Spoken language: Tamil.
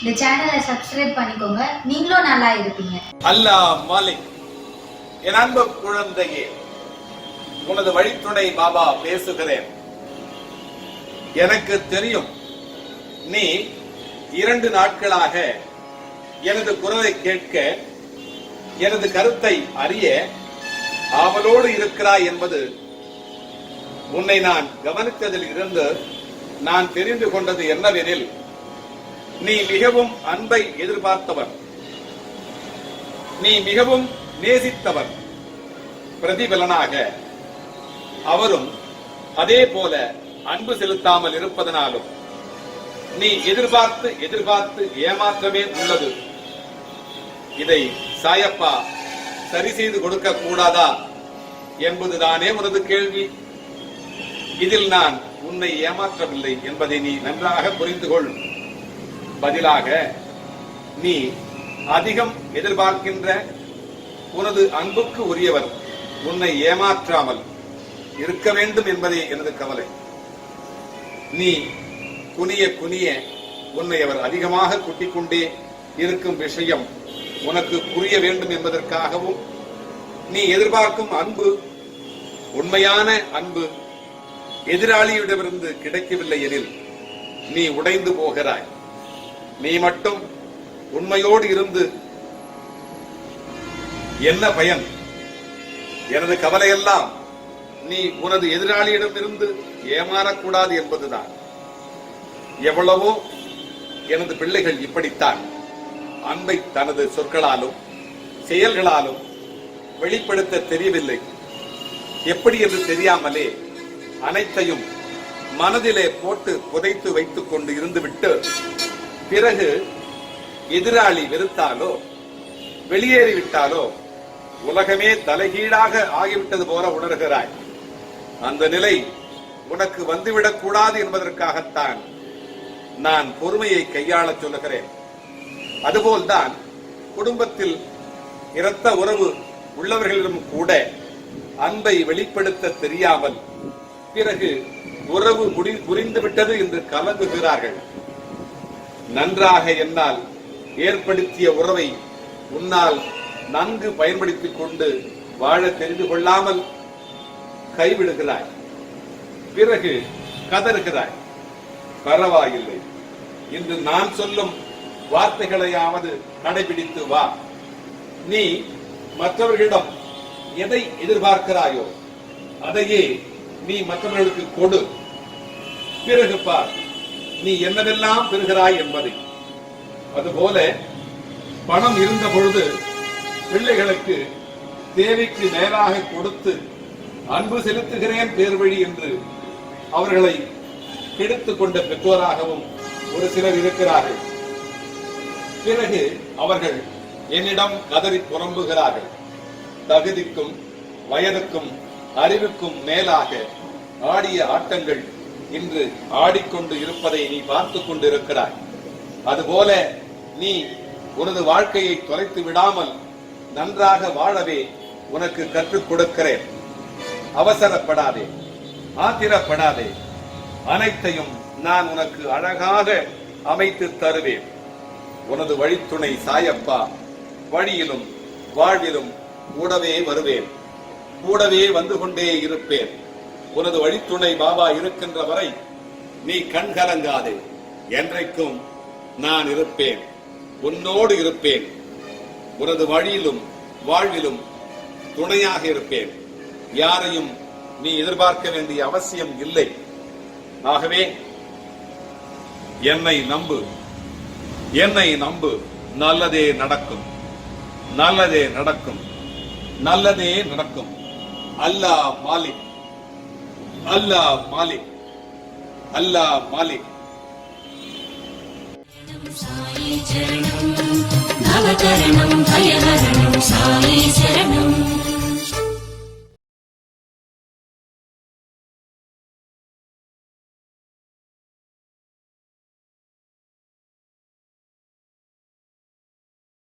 இந்த சேனலை சப்ஸ்கிரைப் பண்ணிக்கோங்க. நீங்களும் நல்லா இருப்பீங்க. அல்லாஹ் மாலிக் என் அன்பு குழந்தையே உனது வழித்துணை பாபா பேசுகிறேன். எனக்கு தெரியும் நீ இரண்டு நாட்களாக எனது குரலை கேட்க எனது கருத்தை அறிய ஆவலோடு இருக்கிறாய் என்பது உன்னை நான் கவனித்ததில் இருந்து நான் தெரிந்து கொண்டது என்னவெனில் நீ மிகவும் அன்பை எதிர்பார்த்தவர் நீ மிகவும் நேசித்தவர் பிரதிபலனாக. அவரும் அதே போல அன்பு செலுத்தாமல் இருப்பதனாலும் நீ எதிர்பார்த்து எதிர்பார்த்து ஏமாற்றமே உள்ளது. இதை சாயப்பா சரி செய்து கொடுக்க கூடாதா என்பதுதானே உனது கேள்வி. இதில் நான் உன்னை ஏமாற்றவில்லை என்பதை நீ நன்றாக புரிந்து கொள் பதிலாக நீ அதிகம் எதிர்பார்க்கின்ற உனது அன்புக்கு உரியவர் உன்னை ஏமாற்றாமல் இருக்க வேண்டும் என்பதே எனது கவலை. நீ குனிய குனிய உன்னை அவர் அதிகமாக குட்டிக்கொண்டே இருக்கும் விஷயம் உனக்கு புரிய வேண்டும் என்பதற்காகவும் நீ எதிர்பார்க்கும் அன்பு உண்மையான அன்பு எதிராளியிடமிருந்து கிடைக்கவில்லை எனில் நீ உடைந்து போகிறாய். நீ மட்டும் உண்மையோடு இருந்து என்ன பயன்? எனது கவலையெல்லாம் நீ உனது எதிராளியிடமிருந்து ஏமாறக்கூடாது என்பதுதான். எவ்வளவோ எனது பிள்ளைகள் இப்படித்தான். அன்பை தனது சொற்களாலும் செயல்களாலும் வெளிப்படுத்த தெரியவில்லை. எப்படி என்று தெரியாமலே அனைத்தையும் மனதிலே போட்டு புதைத்து வைத்துக் கொண்டு இருந்துவிட்டு பிறகு எதிராளி வெறுத்தாலோ வெளியேறிவிட்டாலோ உலகமே தலைகீழாக ஆகிவிட்டது போல உணர்கிறாய். அந்த நிலை உனக்கு வந்துவிடக் கூடாது என்பதற்காகத்தான் நான் பொறுமையை கையாளச் சொல்லுகிறேன். அதுபோல்தான் குடும்பத்தில் இரத்த உறவு உள்ளவர்களிடம் கூட அன்பை வெளிப்படுத்த தெரியாமல் பிறகு உறவு முடி முறிந்து விட்டது என்று கலங்குகிறார்கள். நன்றாக என்னால் ஏற்படுத்திய உறவை உன்னால் நன்கு பயன்படுத்திக் கொண்டு வாழ தெரிந்து கொள்ளாமல் கைவிடுகிறாய். பிறகு கதறுகிறாய். பரவாயில்லை. இன்று நான் சொல்லும் வார்த்தைகளையாவது கடைபிடித்து வா. நீ மற்றவர்களிடம் எதை எதிர்பார்க்கிறாயோ அதையே நீ மற்றவர்களுக்கு கொடு. பிறகு பார் நீ என்னவெல்லாம் பெறுகிறாய் என்பதை. அதுபோல பணம் இருந்த பொழுது பிள்ளைகளுக்கு தேவைக்கு மேலாக கொடுத்து அன்பு செலுத்துகிறேன் பேர் வழி என்று அவர்களை கெடுத்துக் கொண்ட பெற்றோராகவும் ஒரு சிலர் இருக்கிறார்கள். பிறகு அவர்கள் என்னிடம் கதறி புறம்புகிறார்கள். தகுதிக்கும் வயதுக்கும் அறிவுக்கும் மேலாக ஆடிய ஆட்டங்கள் இன்று ஆடிக்கொண்டு இருப்பதை நீ பார்த்துக் கொண்டிருக்கிறாய். அதுபோல நீ உனது வாழ்க்கையை தொலைத்து விடாமல் நன்றாக வாழவே உனக்கு கற்றுக் கொடுக்கிறேன். அவசரப்படாதே ஆத்திரப்படாதே. அனைத்தையும் நான் உனக்கு அழகாக அமைத்து தருவேன். உனது வழித்துணை சாயப்பா. வழியிலும் வாழ்விலும் கூடவே வருவேன். கூடவே வந்து கொண்டே இருப்பேன். உனது வழித்துணை பாபா இருக்கின்ற வரை நீ கண் கலங்காதே. என்றைக்கும் நான் இருப்பேன். உன்னோடு இருப்பேன். உனது வழியிலும் வாழ்விலும் துணையாக இருப்பேன். யாரையும் நீ எதிர்பார்க்க வேண்டிய அவசியம் இல்லை. ஆகவே என்னை நம்பு. என்னை நம்பு. நல்லதே நடக்கும். நல்லதே நடக்கும். நல்லதே நடக்கும். அல்லா மாலிக். அல்லா மாலிக். அல்லா மாலிக். சாயி சரணம் நவகரணம் பயகரணம் சாயி சரணம்.